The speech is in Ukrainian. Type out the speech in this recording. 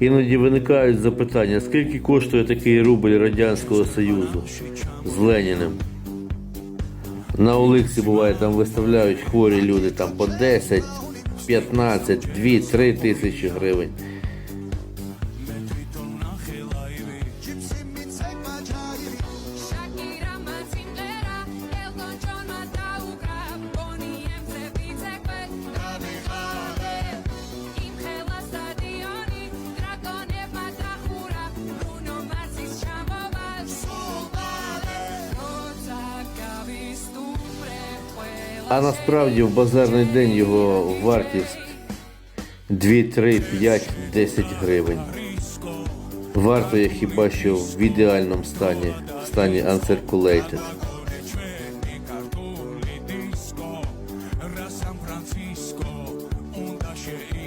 Іноді виникають запитання, скільки коштує такий рубль Радянського Союзу з Леніним. На Оликсі буває, там виставляють хворі люди там по 10, 15, 2, 3 тисячі гривень. А насправді в базарний день його вартість 2, 3, 5, 10 гривень. Варто я хіба що в ідеальному стані, в стані uncirculated. San Francisco, un taxi